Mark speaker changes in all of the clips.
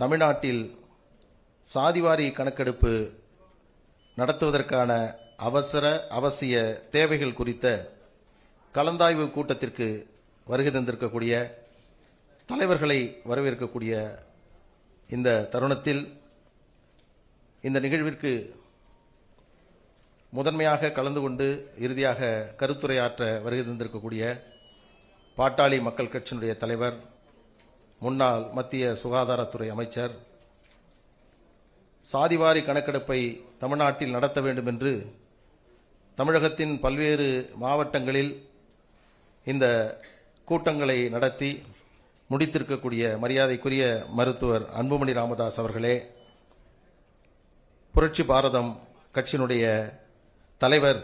Speaker 1: தமிழ்நாட்டில் சாதிவாரி கணக்கெடுப்பு நடத்துவதற்கான அவசர அவசிய தேவைகள் குறித்த கலந்தாய்வு கூட்டத்திற்கு வருகை தந்திருக்கக்கூடிய தலைவர்களை வரவேற்கக்கூடிய இந்த தருணத்தில் இந்த நிகழ்விற்கு முதன்மையாக கலந்து கொண்டு இறுதியாக கருத்துரையாற்ற வருகை தந்திருக்கக்கூடிய பாட்டாளி மக்கள் கட்சியினுடைய தலைவர் முன்னாள் மத்திய சுகாதாரத்துறை அமைச்சர் சாதிவாரி கணக்கெடுப்பை தமிழ்நாட்டில் நடத்த வேண்டும் என்று தமிழகத்தின் பல்வேறு மாவட்டங்களில் இந்த கூட்டங்களை நடத்தி முடித்திருக்கக்கூடிய மரியாதைக்குரிய மருத்துவர் அன்புமணி ராமதாஸ் அவர்களே புரட்சி பாரதம் கட்சியினுடைய தலைவர்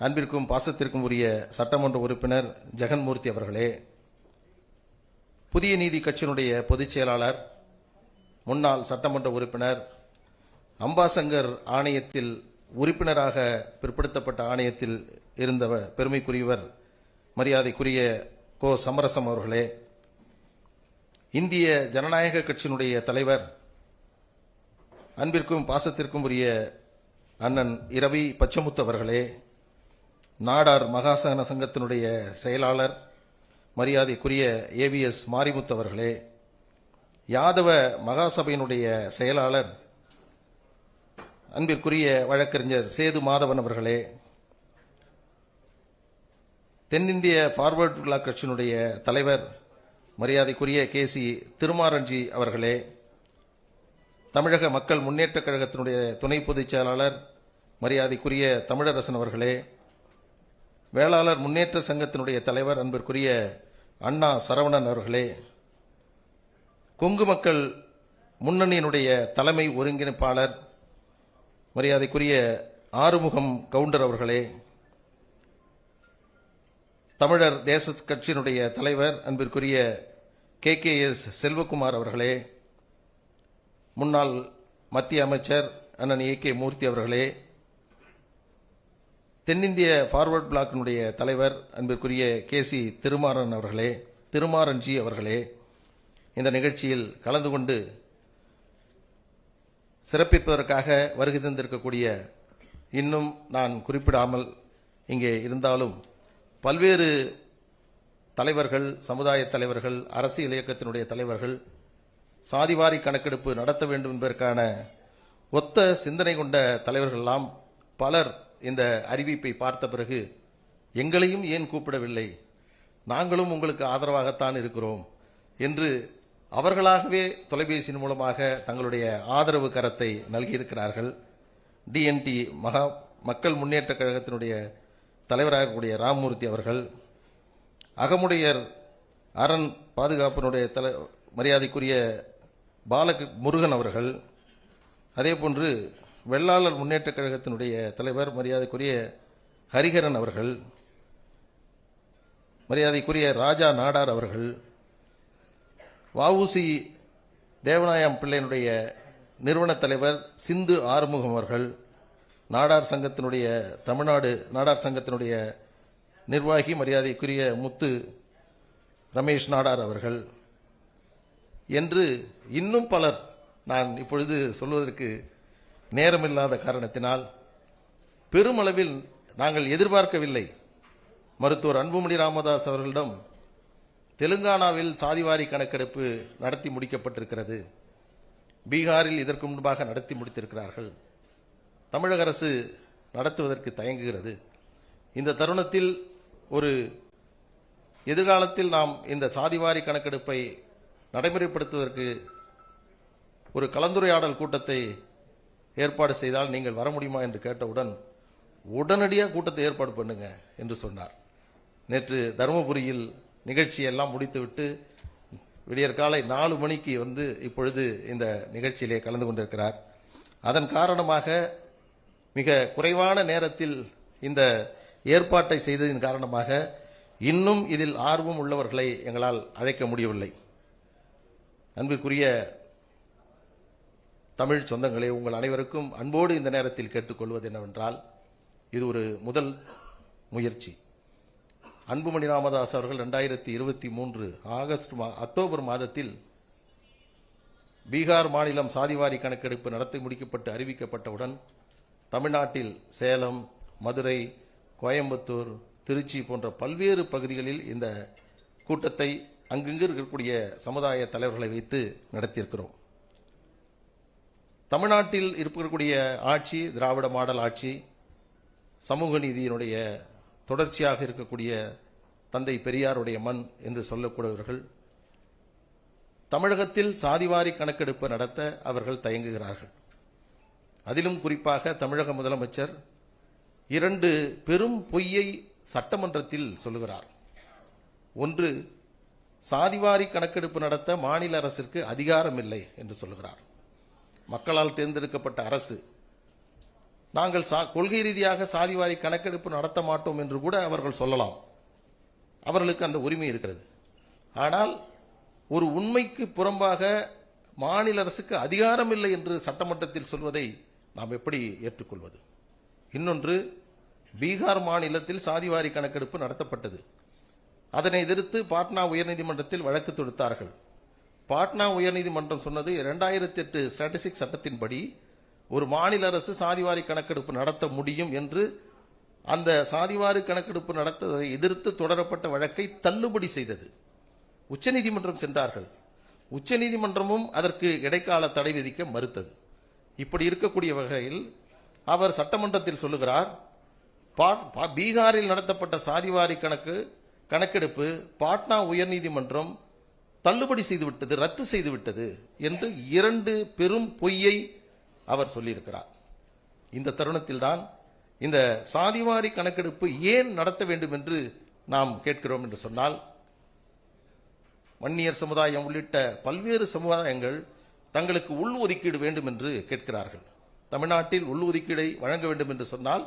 Speaker 1: அன்பிற்கும் பாசத்திற்கும் உரிய சட்டமன்ற உறுப்பினர் ஜெகன்மூர்த்தி அவர்களே புதிய நீதி கட்சியினுடைய பொதுச் செயலாளர் முன்னாள் சட்டமன்ற உறுப்பினர் அம்பாசங்கர் ஆணையத்தில் உறுப்பினராக பிற்படுத்தப்பட்ட ஆணையத்தில் இருந்தவர் பெருமைக்குரியவர் மரியாதைக்குரிய கோ. சமரசம் அவர்களே இந்திய ஜனநாயக கட்சியினுடைய தலைவர் அன்பிற்கும் பாசத்திற்கும் உரிய அண்ணன் இரவி பச்சமுத்து அவர்களே நாடார் மகாசகன சங்கத்தினுடைய செயலாளர் மரியாதைக்குரிய ஏவிஎஸ் மாரிமுத்தவர்களே யாதவ மகாசபையினுடைய செயலாளர் அன்பிற்குரிய வழக்கறிஞர் சேது மாதவன் அவர்களே தென்னிந்திய ஃபார்வர்ட் பிளாக் கட்சியினுடைய தலைவர் மரியாதைக்குரிய கே சி திருமாரஞ்சி அவர்களே தமிழக மக்கள் முன்னேற்றக் கழகத்தினுடைய துணை பொதுச் செயலாளர் மரியாதைக்குரிய தமிழரசன் அவர்களே வேளாளர் முன்னேற்ற சங்கத்தினுடைய தலைவர் அன்பிற்குரிய அண்ணா சரவணன் அவர்களே கொங்கு மக்கள் முன்னணியினுடைய தலைமை ஒருங்கிணைப்பாளர் மரியாதைக்குரிய ஆறுமுகம் கவுண்டர் அவர்களே தமிழர் தேச கட்சியினுடைய தலைவர் அன்பிற்குரிய கே. கே. எஸ். செல்வகுமார் அவர்களே முன்னாள் மத்திய அமைச்சர் அண்ணன் ஏ. கே. மூர்த்தி அவர்களே தென்னிந்திய ஃபார்வர்ட் பிளாக்கினுடைய தலைவர் அன்பிற்குரிய கே சி திருமாறன் அவர்களே திருமாறன்ஜி அவர்களே இந்த நிகழ்ச்சியில் கலந்து கொண்டு சிறப்பிப்பதற்காக வருகை தந்திருக்கக்கூடிய இன்னும் நான் குறிப்பிடாமல் இங்கே இருந்தாலும் பல்வேறு தலைவர்கள் சமுதாய தலைவர்கள் அரசியல் இயக்கத்தினுடைய தலைவர்கள் சாதிவாரி கணக்கெடுப்பு நடத்த வேண்டும் என்பதற்கான ஒத்த சிந்தனை கொண்ட தலைவர்களெல்லாம் பலர் இந்த அறிவிப்பை பார்த்த பிறகு எங்களையும் ஏன் கூப்பிடவில்லை? நாங்களும் உங்களுக்கு ஆதரவாகத்தான் இருக்கிறோம் என்று அவர்களாகவே தொலைபேசியின் மூலமாக தங்களுடைய ஆதரவு கரத்தை நல்கியிருக்கிறார்கள். டிஎன்டி மகா மக்கள் முன்னேற்ற கழகத்தினுடைய தலைவராக கூடிய ராமமூர்த்தி அவர்கள் அகமுடையர் அரண் பாதுகாப்பினுடைய தலை மரியாதைக்குரிய பாலக முருகன் அவர்கள் அதேபோன்று வெள்ளாளர் முன்னேற்றக் கழகத்தினுடைய தலைவர் மரியாதைக்குரிய ஹரிஹரன் அவர்கள் மரியாதைக்குரிய ராஜா நாடார் அவர்கள் வவுசி தேவநாயம் பிள்ளையினுடைய நிறுவன தலைவர் சிந்து ஆறுமுகம் அவர்கள் நாடார் சங்கத்தினுடைய தமிழ்நாடு நாடார் சங்கத்தினுடைய நிர்வாகி மரியாதைக்குரிய முத்து ரமேஷ் நாடார் அவர்கள் என்று இன்னும் பலர் நான் இப்பொழுது சொல்வதற்கு நேரமில்லாத காரணத்தினால் பெருமளவில் நாங்கள் எதிர்பார்க்கவில்லை. மருத்துவர் அன்புமணி ராமதாஸ் அவர்களிடம் தெலுங்கானாவில் சாதிவாரி கணக்கெடுப்பு நடத்தி முடிக்கப்பட்டிருக்கிறது. பீகாரில் இதற்கு முன்பாக நடத்தி முடித்திருக்கிறார்கள். தமிழக அரசு நடத்துவதற்கு தயங்குகிறது. இந்த தருணத்தில் ஒரு எதிர்காலத்தில் நாம் இந்த சாதிவாரி கணக்கெடுப்பை நடைமுறைப்படுத்துவதற்கு ஒரு கலந்துரையாடல் கூட்டத்தை ஏற்பாடு செய்தால் நீங்கள் வர முடியுமா என்று கேட்டவுடன் உடனடியாக கூட்டத்தை ஏற்பாடு பண்ணுங்க என்று சொன்னார். நேற்று தருமபுரியில் நிகழ்ச்சியெல்லாம் முடித்துவிட்டு விடியற்காலை நாலு மணிக்கு வந்து இப்பொழுது இந்த நிகழ்ச்சியிலே கலந்து கொண்டிருக்கிறார். அதன் காரணமாக மிக குறைவான நேரத்தில் இந்த ஏற்பாட்டை செய்ததின் காரணமாக இன்னும் இதில் ஆர்வம் உள்ளவர்களை எங்களால் அழைக்க முடியவில்லை. அன்பிற்குரிய தமிழ் சொந்தங்களே உங்கள் அனைவருக்கும் அன்போடு இந்த நேரத்தில் கேட்டுக்கொள்வது என்னவென்றால் இது ஒரு முதல் முயற்சி. அன்புமணி ராமதாஸ் அவர்கள் ரெண்டாயிரத்தி இருபத்தி மூன்று ஆகஸ்ட் மா அக்டோபர் மாதத்தில் பீகார் மாநிலம் சாதிவாரி கணக்கெடுப்பு நடத்தி முடிக்கப்பட்டு அறிவிக்கப்பட்டவுடன் தமிழ்நாட்டில் சேலம் மதுரை கோயம்புத்தூர் திருச்சி போன்ற பல்வேறு பகுதிகளில் இந்த கூட்டத்தை அங்கங்கு இருக்கக்கூடிய சமுதாய தலைவர்களை வைத்து நடத்தியிருக்கிறோம். தமிழ்நாட்டில் இருக்கக்கூடிய ஆட்சி திராவிட மாடல் ஆட்சி சமூக நீதியினுடைய தொடர்ச்சியாக இருக்கக்கூடிய தந்தை பெரியாருடைய மண் என்று சொல்லக்கூடியவர்கள் தமிழகத்தில் சாதிவாரி கணக்கெடுப்பு நடத்த அவர்கள் தயங்குகிறார்கள். அதிலும் குறிப்பாக தமிழக முதலமைச்சர் இரண்டு பெரும் பொய்யை சட்டமன்றத்தில் சொல்லுகிறார். ஒன்று சாதிவாரி கணக்கெடுப்பு நடத்த மாநில அரசிற்கு அதிகாரம் இல்லை என்று சொல்லுகிறார். மக்களால் தேர்ந்தெடுக்கப்பட்ட அரசு. நாங்கள் சா- கொள்கை ரீதியாக சாதிவாரி கணக்கெடுப்பு நடத்த மாட்டோம் என்று கூட அவர்கள் சொல்லலாம். அவர்களுக்கு அந்த உரிமை இருக்கிறது. ஆனால் ஒரு உண்மைக்கு புறம்பாக மாநில அரசுக்கு அதிகாரம் இல்லை என்று சட்டமன்றத்தில் சொல்வதை நாம் எப்படி ஏற்றுக்கொள்வது? இன்னொன்று பீகார் மாநிலத்தில் சாதிவாரி கணக்கெடுப்பு நடத்தப்பட்டது. அதனை எதிர்த்து பாட்னா உயர்நீதிமன்றத்தில் வழக்கு தொடுத்தார்கள். பாட்னா உயர்நீதிமன்றம் சொன்னது இரண்டாயிரத்தி எட்டு ஸ்டாட்டிஸ்டிக் சட்டத்தின்படி ஒரு மாநில அரசு சாதிவாரி கணக்கெடுப்பு நடத்த முடியும் என்று அந்த சாதிவாரி கணக்கெடுப்பு நடத்ததை எதிர்த்து தொடரப்பட்ட வழக்கை தள்ளுபடி செய்தது. உச்சநீதிமன்றம் சென்றார்கள். உச்சநீதிமன்றமும் அதற்கு இடைக்கால தடை விதிக்க மறுத்தது. இப்படி இருக்கக்கூடிய வகையில் அவர் சட்டமன்றத்தில் சொல்லுகிறார் பா- பீகாரில் நடத்தப்பட்ட சாதிவாரி கணக்கு கணக்கெடுப்பு பாட்னா உயர்நீதிமன்றம் தள்ளுபடி செய்துவிட்டது ரத்து செய்துவிட்டது என்று இரண்டு பெரும் பொய்யை அவர் சொல்லியிருக்கிறார். இந்த தருணத்தில்தான் இந்த சாதிவாரி கணக்கெடுப்பு ஏன் நடத்த வேண்டும் என்று நாம் கேட்கிறோம் என்று சொன்னால் வன்னியர் சமுதாயம் உள்ளிட்ட பல்வேறு சமுதாயங்கள் தங்களுக்கு உள் ஒதுக்கீடு வேண்டும் என்று கேட்கிறார்கள். தமிழ்நாட்டில் உள் ஒதுக்கீடை வழங்க வேண்டும் என்று சொன்னால்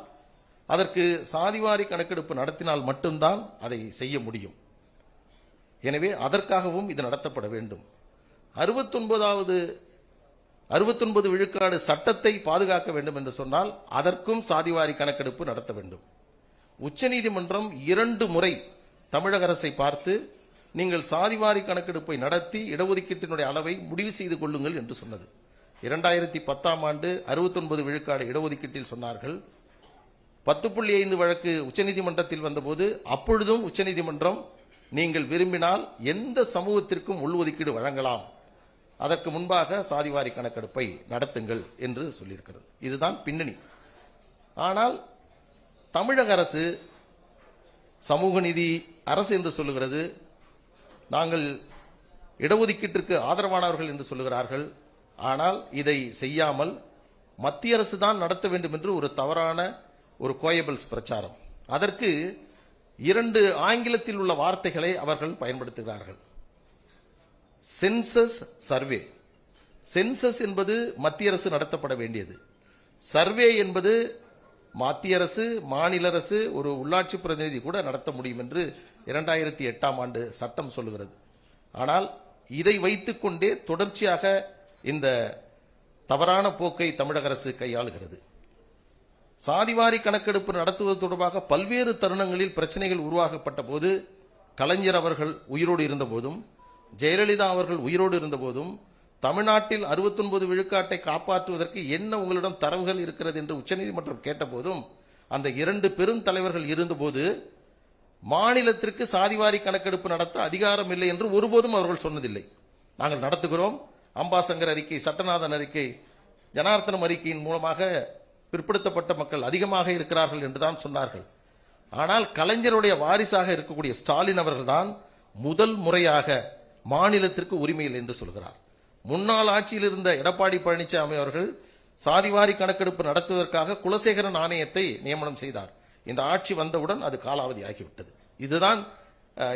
Speaker 1: அதற்கு சாதிவாரி கணக்கெடுப்பு நடத்தினால் மட்டும்தான் அதை செய்ய முடியும். எனவே அதற்காகவும் இது நடத்தப்பட வேண்டும். அறுபத்தொன்பதாவது அறுபத்தொன்பது விழுக்காடு சட்டத்தை பாதுகாக்க வேண்டும் என்று சொன்னால் அதற்கும் சாதிவாரி கணக்கெடுப்பு நடத்த வேண்டும். உச்சநீதிமன்றம் இரண்டு முறை தமிழக அரசை பார்த்து நீங்கள் சாதிவாரி கணக்கெடுப்பை நடத்தி இடஒதுக்கீட்டினுடைய அளவை முடிவு செய்து கொள்ளுங்கள் என்று சொன்னது. இரண்டாயிரத்தி பத்தாம் ஆண்டு அறுபத்தொன்பது விழுக்காடு இடஒதுக்கீட்டில் சொன்னார்கள். பத்து புள்ளி ஐந்து வழக்கு உச்சநீதிமன்றத்தில் வந்தபோது அப்பொழுதும் உச்சநீதிமன்றம் நீங்கள் விரும்பினால் எந்த சமூகத்திற்கும் உள்ஒதுக்கீடு வழங்கலாம். அதற்கு முன்பாக சாதிவாரி கணக்கெடுப்பை நடத்துங்கள் என்று சொல்லியிருக்கிறது. இதுதான் பின்னணி. ஆனால் தமிழக அரசு சமூக நீதி அரசு என்று சொல்லுகிறது. நாங்கள் இடஒதுக்கீட்டிற்கு ஆதரவானவர்கள் என்று சொல்லுகிறார்கள். ஆனால் இதை செய்யாமல் மத்திய அரசு தான் நடத்த வேண்டும் என்று ஒரு தவறான ஒரு கோயபிள்ஸ் பிரச்சாரம். அதற்கு இரண்டு ஆங்கிலத்தில் உள்ள வார்த்தைகளை அவர்கள் பயன்படுத்துகிறார்கள். சென்சஸ் சர்வே சென்சஸ் என்பது மத்திய அரசு நடத்தப்பட வேண்டியது. சர்வே என்பது மத்திய அரசு மாநில அரசு ஒரு உள்ளாட்சி பிரதிநிதி கூட நடத்த முடியும் என்று இரண்டாயிரத்தி எட்டாம் ஆண்டு சட்டம் சொல்லுகிறது. ஆனால் இதை வைத்துக்கொண்டே தொடர்ச்சியாக இந்த தவறான போக்கை தமிழக அரசு கையாளுகிறது. சாதிவாரி கணக்கெடுப்பு நடத்துவது தொடர்பாக பல்வேறு தருணங்களில் பிரச்சனைகள் உருவாக்கப்பட்ட போது கலைஞர் அவர்கள் உயிரோடு இருந்தபோதும் ஜெயலலிதா அவர்கள் உயிரோடு இருந்தபோதும் தமிழ்நாட்டில் 69 விழுக்காட்டை காப்பாற்றுவதற்கு என்ன உங்களிடம் தரவுகள் இருக்கிறது என்று உச்சநீதிமன்றம் கேட்டபோதும் அந்த இரண்டு பெரும் தலைவர்கள் இருந்தபோது மாநிலத்திற்கு சாதிவாரி கணக்கெடுப்பு நடத்த அதிகாரம் இல்லை என்று ஒருபோதும் அவர்கள் சொன்னதில்லை. நாங்கள் நடத்துகிறோம். அம்பாசங்கர் அறிக்கை சட்டநாதன் அறிக்கை ஜனார்த்தனம் அறிக்கையின் மூலமாக பிற்படுத்தப்பட்ட மக்கள் அதிகமாக இருக்கிறார்கள் என்றுதான் சொன்னார்கள். ஆனால் கலைஞருடைய வாரிசாக இருக்கக்கூடிய ஸ்டாலின் அவர்கள்தான் முதல் முறையாக மாநிலத்திற்கு உரிமையில் என்று சொல்கிறார். முன்னாள் ஆட்சியில் இருந்த எடப்பாடி பழனிசாமி அவர்கள் சாதிவாரி கணக்கெடுப்பு நடத்துவதற்காக குலசேகரன் ஆணையத்தை நியமனம் செய்தார். இந்த ஆட்சி வந்தவுடன் அது காலாவதி ஆகிவிட்டது. இதுதான்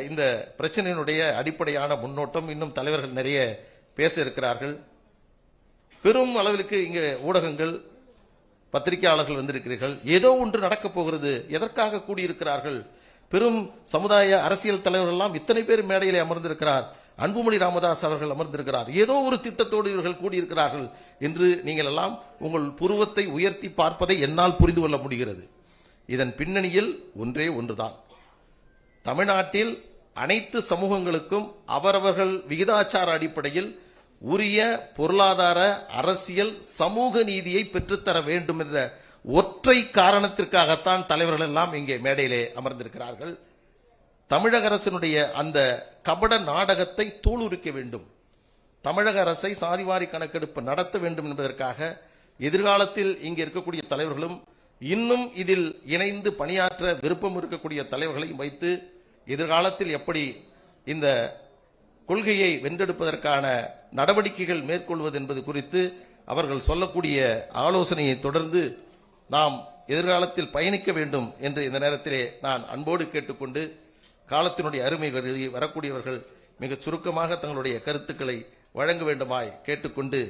Speaker 1: இந்த பிரச்சனையினுடைய அடிப்படையான முன்னோட்டம். இன்னும் தலைவர்கள் நிறைய பேச இருக்கிறார்கள். பெரும் அளவிற்கு இங்கே ஊடகங்கள் பத்திரிகையாளர்கள் வந்திருக்கிறீர்கள். ஏதோ ஒன்று நடக்கப் போகிறது. எதற்காக கூடியிருக்கிறார்கள்? பெரும் சமுதாய அரசியல் தலைவர்கள்லாம் இத்தனை பேர் மேடையிலே அமர்ந்திருக்கிறார். அன்புமணி ராமதாஸ் அவர்கள் அமர்ந்திருக்கிறார். ஏதோ ஒரு திட்டத்தோடு இவர்கள் கூடியிருக்கிறார்கள் என்று நீங்கள் எல்லாம் உங்கள் புருவத்தை உயர்த்தி பார்ப்பதை என்னால் புரிந்து கொள்ள முடிகிறது. இதன் பின்னணியில் ஒன்றே ஒன்றுதான். தமிழ்நாட்டில் அனைத்து சமூகங்களுக்கும் அவரவர்கள் விகிதாச்சார அடிப்படையில் உரிய பொருளாதார அரசியல் சமூக நீதியை பெற்றுத்தர வேண்டும் என்ற ஒற்றை காரணத்திற்காகத்தான் தலைவர்கள் எல்லாம் இங்கே மேடையிலே அமர்ந்திருக்கிறார்கள். தமிழக அரசினுடைய அந்த கபட நாடகத்தை தூளுரிக்க வேண்டும். தமிழக அரசை சாதிவாரி கணக்கெடுப்பு நடத்த வேண்டும் என்பதற்காக எதிர்காலத்தில் இங்கே இருக்கக்கூடிய தலைவர்களும் இன்னும் இதில் இணைந்து பணியாற்ற விருப்பம் இருக்கக்கூடிய தலைவர்களையும் வைத்து எதிர்காலத்தில் எப்படி இந்த கொள்கையை வென்றெடுப்பதற்கான நடவடிக்கைகள் மேற்கொள்வது என்பது குறித்து அவர்கள் சொல்லக்கூடிய ஆலோசனையை தொடர்ந்து நாம் எதிர்காலத்தில் பயணிக்க வேண்டும் என்று இந்த நேரத்திலே நான் அன்போடு கேட்டுக்கொண்டு காலத்தினுடைய அருமை கருதி வரக்கூடியவர்கள் மிக சுருக்கமாக தங்களுடைய கருத்துக்களை வழங்க வேண்டுமாய் கேட்டுக்கொண்டு